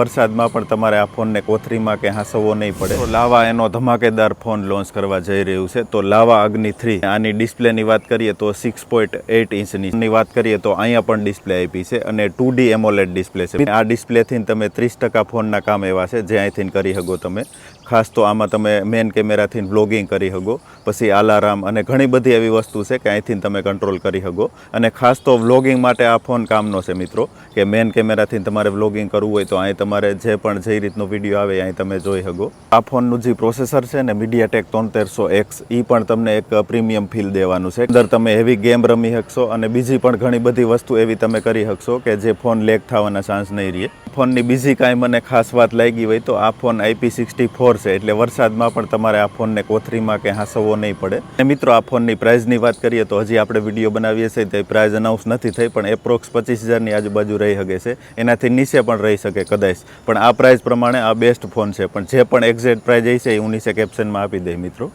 વરસાદમાં પણ તમારે આ ફોનને કોથરીમાં કે હાંસવવો નહીં પડે. તો લાવા એનો ધમાકેદાર ફોન લોન્ચ કરવા જઈ રહ્યું છે. તો લાવા અગ્નિ થ્રી. આની ડિસ્પ્લેની વાત કરીએ તો સિક્સ પોઈન્ટ એટ ઇંચની. વાત કરીએ તો અહીંયા પણ ડિસ્પ્લે આપી છે અને ટુ ડી એમોલેડ ડિસ્પ્લે છે. આ ડિસ્પ્લેથી તમે ત્રીસ ટકા ફોનના કામ એવા છે જે અહીંથી કરી શકો તમે. ખાસ તો આમાં તમે મેન કેમેરાથી વ્લોગિંગ કરી શકો પછી આલારામ અને ઘણી બધી એવી વસ્તુ છે કે અહીંથી તમે કંટ્રોલ કરી શકો અને ખાસ તો વ્લોગિંગ માટે આ ફોન કામનો છે મિત્રો. કે મેન કેમેરાથી તમારે વ્લોગિંગ કરવું હોય તો અહીં તમારે જે પણ જે રીતનો વીડિયો આવે અહીં તમે જોઈ શકો. આ ફોનનું જે પ્રોસેસર છે ને મીડિયાટેક તોતેરસો એક્સ એ પણ તમને એક પ્રીમિયમ ફીલ દેવાનું છે. અંદર તમે એવી ગેમ રમી શકશો અને બીજી પણ ઘણી બધી વસ્તુ એવી તમે કરી શકશો કે જે ફોન લેક થવાના ચાન્સ નહીં રહે. ફોનની બીજી કાંઈ મને ખાસ વાત લાગી હોય તો આ ફોન આઈપી સિક્સટી ફોર છે. એટલે વરસાદમાં પણ તમારે આ ફોનને કોથરીમાં કે હાંસવવો નહીં પડે. અને મિત્રો, આ ફોનની પ્રાઇઝની વાત કરીએ તો હજી આપણે વીડિયો બનાવીએ છીએ તે પ્રાઇઝ અનાઉન્સ નથી થઈ, પણ એપ્રોક્સ પચીસ હજારની આજુબાજુ રહી શકે છે. એનાથી નીચે પણ રહી શકે કદાચ. પણ આ પ્રાઇઝ પ્રમાણે આ બેસ્ટ ફોન છે. પણ જે પણ એક્ઝેક્ટ પ્રાઇઝ હશે એ હું નીચે કેપ્શનમાં આપી દઈ મિત્રો.